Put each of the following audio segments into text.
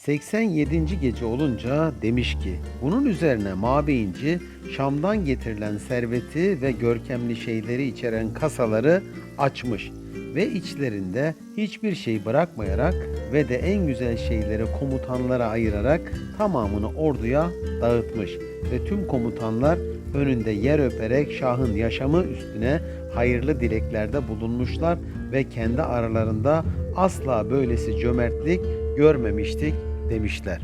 87. gece olunca demiş ki, bunun üzerine mabeyinci Şam'dan getirilen serveti ve görkemli şeyleri içeren kasaları açmış ve içlerinde hiçbir şey bırakmayarak ve de en güzel şeyleri komutanlara ayırarak tamamını orduya dağıtmış ve tüm komutanlar önünde yer öperek Şah'ın yaşamı üstüne hayırlı dileklerde bulunmuşlar ve kendi aralarında asla böylesi cömertlik görmemiştik demişler.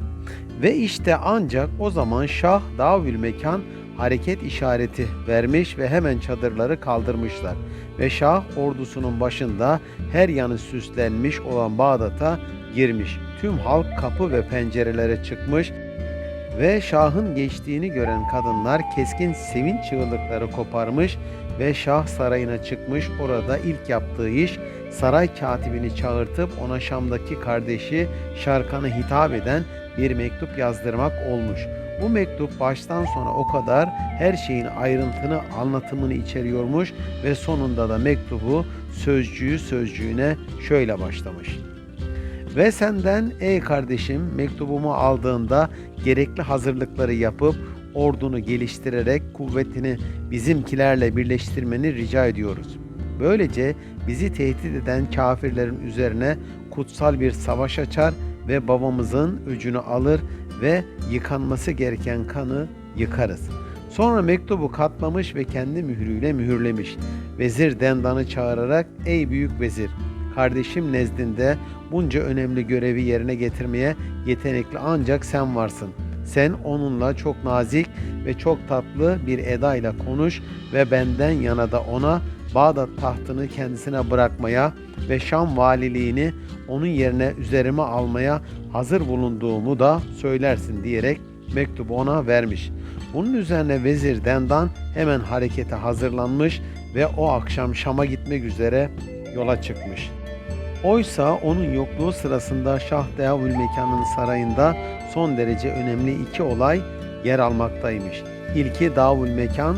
Ve işte ancak o zaman Şah Davül Mekan hareket işareti vermiş ve hemen çadırları kaldırmışlar. Ve Şah ordusunun başında her yanı süslenmiş olan Bağdat'a girmiş. Tüm halk kapı ve pencerelere çıkmış ve Şah'ın geçtiğini gören kadınlar keskin sevinç çığlıkları koparmış ve Şah sarayına çıkmış. Orada ilk yaptığı iş saray katibini çağırtıp ona Şam'daki kardeşi Şarkan'ı hitap eden bir mektup yazdırmak olmuş. Bu mektup baştan sona o kadar her şeyin ayrıntını anlatımını içeriyormuş ve sonunda da mektubu sözcüğü sözcüğüne şöyle başlamış. Ve senden ey kardeşim mektubumu aldığında gerekli hazırlıkları yapıp ordunu geliştirerek kuvvetini bizimkilerle birleştirmeni rica ediyoruz. Böylece bizi tehdit eden kafirlerin üzerine kutsal bir savaş açar ve babamızın öcünü alır ve yıkanması gereken kanı yıkarız. Sonra mektubu katlamış ve kendi mührüyle mühürlemiş. Vezir Dendan'ı çağırarak ey büyük vezir kardeşim nezdinde bunca önemli görevi yerine getirmeye yetenekli ancak sen varsın. Sen onunla çok nazik ve çok tatlı bir edayla konuş ve benden yana da ona Bağdat tahtını kendisine bırakmaya ve Şam valiliğini onun yerine üzerime almaya hazır bulunduğumu da söylersin diyerek mektubu ona vermiş. Bunun üzerine vezir Dendan hemen harekete hazırlanmış ve o akşam Şam'a gitmek üzere yola çıkmış. Oysa onun yokluğu sırasında Şah Devül Mekan'ın sarayında son derece önemli iki olay yer almaktaymış. İlki Davul Mekan,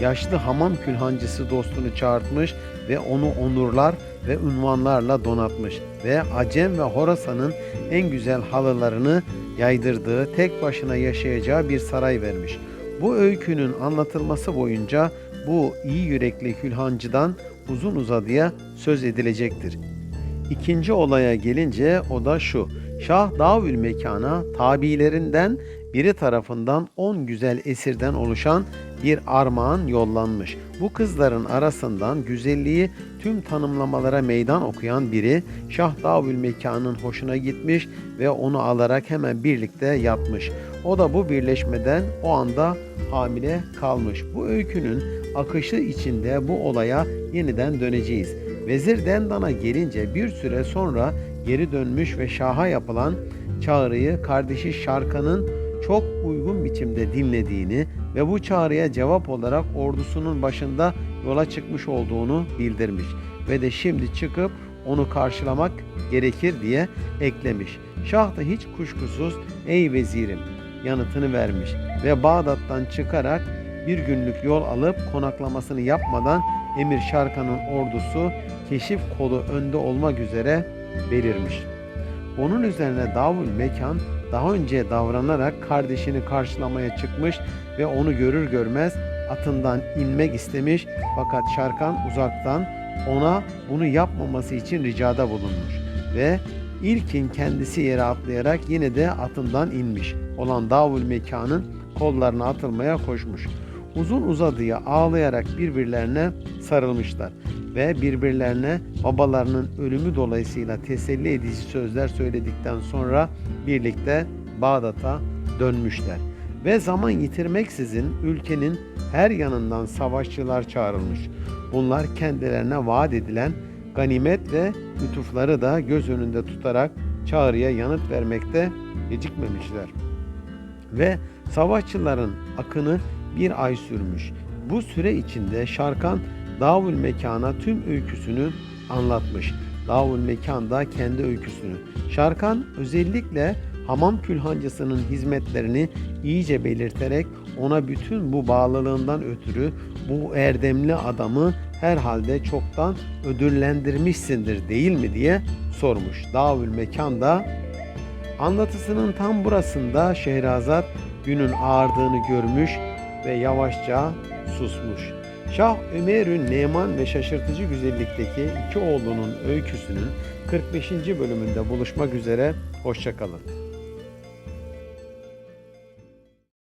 yaşlı hamam külhancısı dostunu çağırtmış ve onu onurlar ve unvanlarla donatmış ve Acem ve Horasan'ın en güzel halılarını yaydırdığı tek başına yaşayacağı bir saray vermiş. Bu öykünün anlatılması boyunca bu iyi yürekli külhancıdan uzun uzadıya söz edilecektir. İkinci olaya gelince o da şu. Şah Davül Mekan'a tabilerinden biri tarafından 10 güzel esirden oluşan bir armağan yollanmış. Bu kızların arasından güzelliği tüm tanımlamalara meydan okuyan biri Şah Davül Mekan'ın hoşuna gitmiş ve onu alarak hemen birlikte yatmış. O da bu birleşmeden o anda hamile kalmış. Bu öykünün akışı içinde bu olaya yeniden döneceğiz. Vezir Dendan'a gelince bir süre sonra geri dönmüş ve Şah'a yapılan çağrıyı kardeşi Şarkan'ın çok uygun biçimde dinlediğini ve bu çağrıya cevap olarak ordusunun başında yola çıkmış olduğunu bildirmiş ve de şimdi çıkıp onu karşılamak gerekir diye eklemiş. Şah da hiç kuşkusuz ey vezirim yanıtını vermiş ve Bağdat'tan çıkarak bir günlük yol alıp konaklamasını yapmadan Emir Şarkan'ın ordusu keşif kolu önde olmak üzere belirmiş. Onun üzerine Davul Mekan daha önce davranarak kardeşini karşılamaya çıkmış ve onu görür görmez atından inmek istemiş. Fakat Şarkan uzaktan ona bunu yapmaması için ricada bulunmuş ve ilkin kendisi yere atlayarak yine de atından inmiş. Olan Davul Mekan'ın kollarına atılmaya koşmuş. Uzun uzadıya ağlayarak birbirlerine sarılmışlar ve birbirlerine babalarının ölümü dolayısıyla teselli edici sözler söyledikten sonra birlikte Bağdat'a dönmüşler. Ve zaman yitirmeksizin ülkenin her yanından savaşçılar çağrılmış. Bunlar kendilerine vaat edilen ganimet ve lütufları da göz önünde tutarak çağrıya yanıt vermekte gecikmemişler. Ve savaşçıların akını bir ay sürmüş. Bu süre içinde Şarkan Davul Mekan'a tüm öyküsünü anlatmış. Davul Mekan da kendi öyküsünü. Şarkan özellikle hamam külhancısının hizmetlerini iyice belirterek ona bütün bu bağlılığından ötürü bu erdemli adamı herhalde çoktan ödüllendirmişsindir değil mi diye sormuş. Davul Mekan da Anlatısının tam burasında Şehrazat günün ağardığını görmüş ve yavaşça susmuş. Şah Ömer'ün Neman ve şaşırtıcı güzellikteki iki oğlunun öyküsünün 45. bölümünde buluşmak üzere. Hoşçakalın.